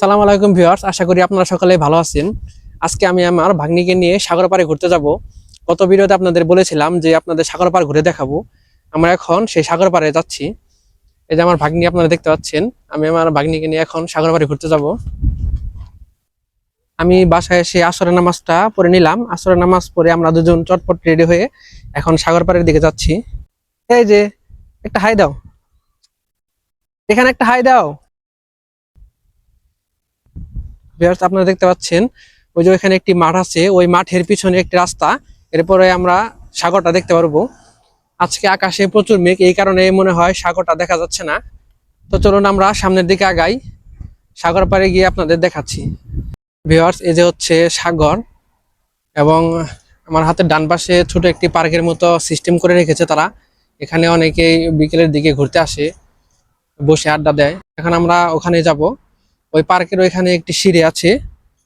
সালাম আলাইকুম ভিউয়ার্স, আশা করি আপনারা সকলে ভালো আছেন। আজকে আমি আমার ভাগ্নিকে নিয়ে সাগর পাড়ে ঘুরতে যাব। গত ভিডিওতে আপনাদের বলেছিলাম যে আপনাদের সাগর পাড় ঘুরে দেখাবো। আমরা এখন সেই সাগর পাড়ে যাচ্ছি। এই যে আমার ভাগ্নি আপনারা দেখতে পাচ্ছেন, আমি আমার ভাগ্নিকে নিয়ে এখন সাগর পাড়ে ঘুরতে যাব। আমি বাসায় এসে আসরের নামাজটা পড়ে নিলাম। আসরের নামাজ পড়ে আমরা দুজন চটপট রেডি হয়ে এখন সাগর পাড়ের দিকে যাচ্ছি। এই যে, একটা হাই দাও। এখানে একটা হাই দাও। ভিউয়ার্স, আপনারা দেখতে পাচ্ছেন, ওই যে ওইখানে একটি মাঠ আছে, ওই মাঠের পিছনে একটি রাস্তা। এরপরে আমরা সাগরটা দেখতে পারব। আজকে আকাশে প্রচুর মেঘ, এই কারণে মনে হয় সাগরটা দেখা যাচ্ছে না। তো চলুন আমরা সামনের দিকে আগাই। সাগর পাড়ে গিয়ে আপনাদের দেখাচ্ছি। ভিউয়ার্স, এই যে হচ্ছে সাগর এবং আমার হাতের ডান পাশে ছোট একটি পার্কের মতো সিস্টেম করে রেখেছে তারা। এখানে অনেকেই বিকেলের দিকে ঘুরতে আসে, বসে আড্ডা দেয়। এখন আমরা ওখানে যাব। ওই পার্কের ওইখানে একটি সিঁড়ি আছে।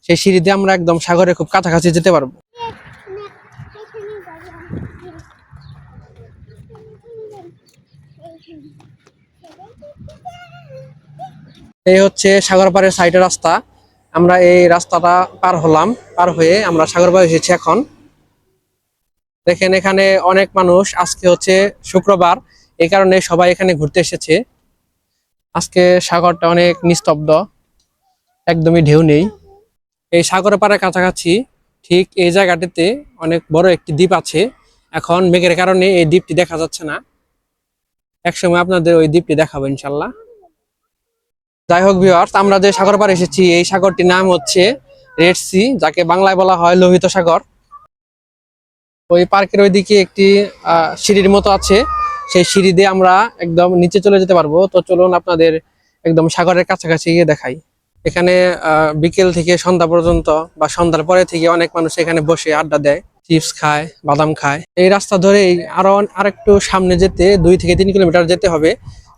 সেই সিঁড়ি দিয়ে আমরা একদম সাগরে খুব কাছাকাছি যেতে পারব। এই হচ্ছে সাগর পাড়ের সাইডের রাস্তা। আমরা এই রাস্তাটা পার হলাম, পার হয়ে আমরা সাগর পাড়ে এসেছি এখন। দেখেন এখানে অনেক মানুষ, আজকে হচ্ছে শুক্রবার, এই কারণে সবাই এখানে ঘুরতে এসেছে। আজকে সাগরটা অনেক নিস্তব্ধ। একদমই ঢেউ নেই। এই সাগরের পাড়ের কাছাকাছি ঠিক এই জায়গাটিতে অনেক বড় একটি দ্বীপ আছে। এখন মেঘের কারণে এই দ্বীপটি দেখা যাচ্ছে না। একসময় আপনাদের ওই দ্বীপটি দেখাবো ইনশাল্লাহ যাই হোক ভিউয়ার্স আমরা যে সাগর পাড়ে এসেছি, এই সাগরটির নাম হচ্ছে রেড সি যাকে বাংলায় বলা হয় লোহিত সাগর। ওই পার্কের ওইদিকে একটি সিঁড়ির মতো আছে। সেই সিঁড়ি দিয়ে আমরা একদম নিচে চলে যেতে পারব। তো চলুন আপনাদের একদম সাগরের কাছাকাছি গিয়ে দেখাই। এখানে বিকেল থেকে সন্ধ্যা পর্যন্ত বা সন্ধ্যার পরে থেকে অনেক মানুষ এখানে বসে আড্ডা দেয়, চিপস খায়, বাদাম খায়। এই রাস্তা ধরেই আরও আরেকটু সামনে যেতে দুই থেকে তিন কিলোমিটার যেতে হবে।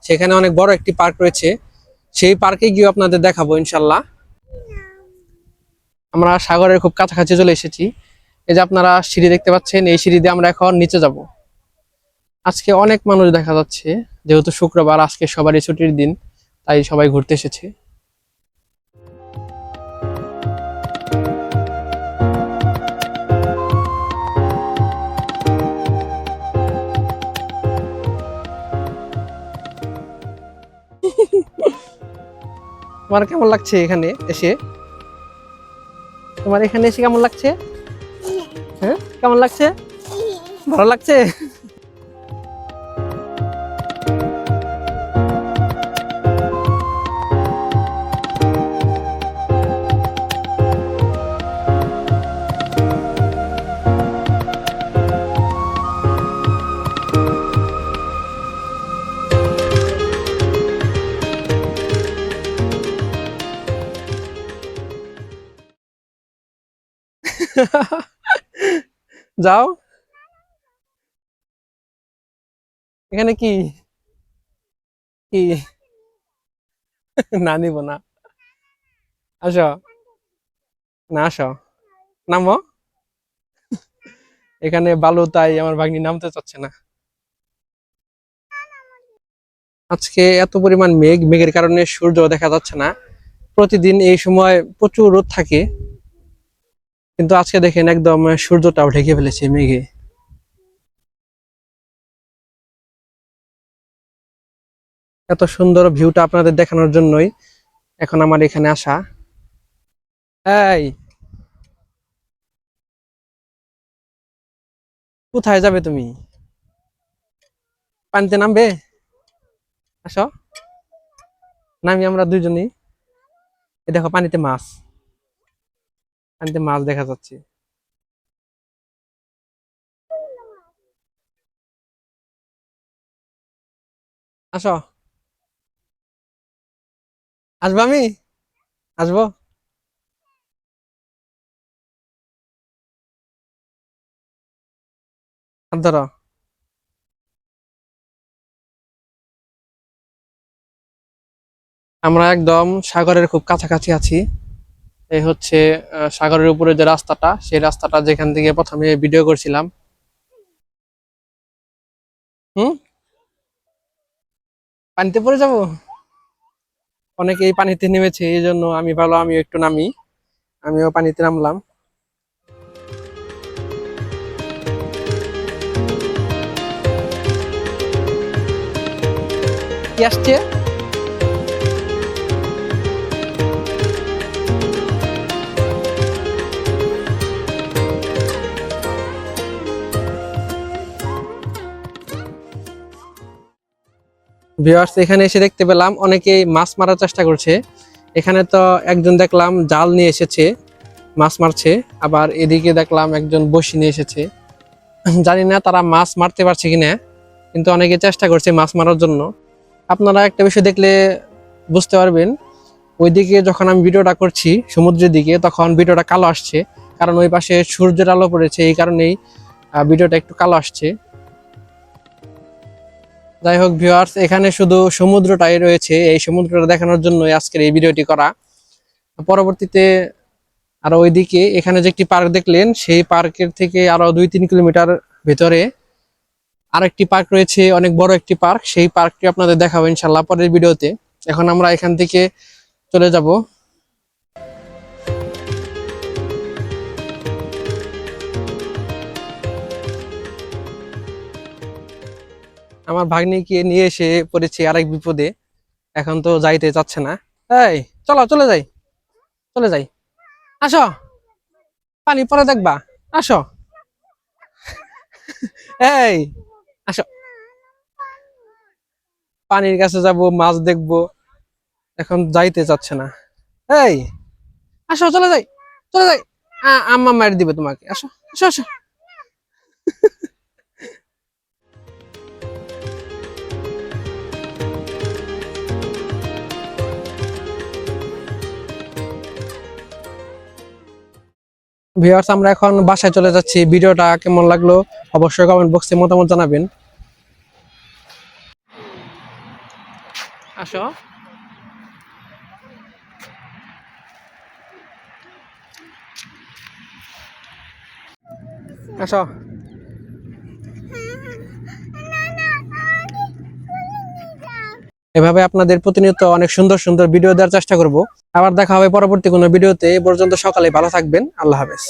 সেখানে অনেক বড় একটি পার্ক রয়েছে। সেই পার্কে গিয়ে আপনাদের দেখাবো ইনশাল্লাহ। আমরা সাগরের খুব কাছাকাছি চলে এসেছি। এই যে আপনারা সিঁড়ি দেখতে পাচ্ছেন, এই সিঁড়ি দিয়ে আমরা এখন নিচে যাব। আজকে অনেক মানুষ দেখা যাচ্ছে, যেহেতু শুক্রবার, আজকে সবারই ছুটির দিন, তাই সবাই ঘুরতে এসেছে। তোমার কেমন লাগছে এখানে এসে? তোমার এখানে এসে কেমন লাগছে? হ্যাঁ? কেমন লাগছে? ভালো লাগছে? যাও। এখানে কি? কি? না, নিব না। আসো। না, আসো। নামো। এখানে বালু তাই আমার ভাগ্নি নামতে চাচ্ছে না। আজকে এত পরিমাণ মেঘ, মেঘের কারণে সূর্য দেখা যাচ্ছে না। প্রতিদিন এই সময় প্রচুর রোদ থাকে। কিন্তু আজকে দেখেন একদম সূর্যটাও ঢেকে ফেলেছে মেঘে। এত সুন্দর ভিউটা আপনাদের দেখানোর জন্যই এখন আমার এখানে আসা। এই, কোথায় যাবে তুমি? পানিতে নামবে? আসো। নামি আমরা দুইজনই। এই দেখো পানিতে মাছ। পানিতে মাছ দেখা যাচ্ছে। আসো। আসব আমি? আসব? ধরো। আমরা একদম সাগরের খুব কাছাকাছি আছি। এই হচ্ছে সাগরের উপরে যে রাস্তাটা, সেই রাস্তাটা যেখান থেকে প্রথমে ভিডিও করছিলাম। হুম? পানিতে পড়ে যাব? অনেকেই পানিতে নেমেছে, এই জন্য আমি ভালো, আমিও একটু নামি। আমিও পানিতে নামলাম। কি আসছে? ভিউয়ার্স এখানে এসে দেখতে পেলাম, অনেকেই মাছ মারার চেষ্টা করছে। এখানে তো একজন দেখলাম জাল নিয়ে এসেছে, মাছ মারছে। আবার এদিকে দেখলাম একজন বসি নিয়ে এসেছে। জানি না তারা মাছ মারতে পারছে কিনা, কিন্তু অনেকে চেষ্টা করছে মাছ মারার জন্য। আপনারা একটা বিষয় দেখলে বুঝতে পারবেন, ওইদিকে যখন আমি ভিডিওটা করছি, সমুদ্রের দিকে, তখন ভিডিওটা কালো আসছে। কারণ ওই পাশে সূর্যের আলো পড়েছে, এই কারণেই ভিডিওটা একটু কালো আসছে। যাই হোক ভিউয়ার্স, এখানে শুধু সমুদ্রটাই রয়েছে। এই সমুদ্রটা দেখানোর জন্য আজকের এই ভিডিওটি করা। পরবর্তীতে আর ওইদিকে এখানে যে একটি পার্ক দেখলেন, সেই পার্কের থেকে আরও দুই তিন কিলোমিটার ভেতরে আরেকটি পার্ক রয়েছে, অনেক বড় একটি পার্ক। সেই পার্কটি আপনাদের দেখাবো ইনশাল্লাহ পরের ভিডিওতে। এখন আমরা এখান থেকে চলে যাব। আমার ভাগ্নিকে নিয়ে এসে পড়েছি আরেক বিপদে। এখন তো যাইতে চাচ্ছে না। এই, চলো, চলে যাই। চলে যাই। আসো। পানি পরে দেখবা। আসো। এই, আসো। পানির কাছে যাব, মাছ দেখব। এখন যাইতে চাচ্ছে না। এই, আসো, চলে যাই। চলে যাই। আম্মা মার দিবে তোমাকে। আসো আসো আসো। ভিউয়ার্স আমরা এখন বাসায় চলে যাচ্ছি। ভিডিওটা কেমন লাগল অবশ্যই কমেন্ট বক্সে মতামত জানাবেন। আসো। আসো। এভাবে আপনাদের প্রতিনিয়ত অনেক সুন্দর সুন্দর ভিডিও দেওয়ার চেষ্টা করব। আবার দেখা হবে পরবর্তী কোনো ভিডিওতে। এ পর্যন্ত সকালে ভালো থাকবেন। আল্লাহ হাফেজ।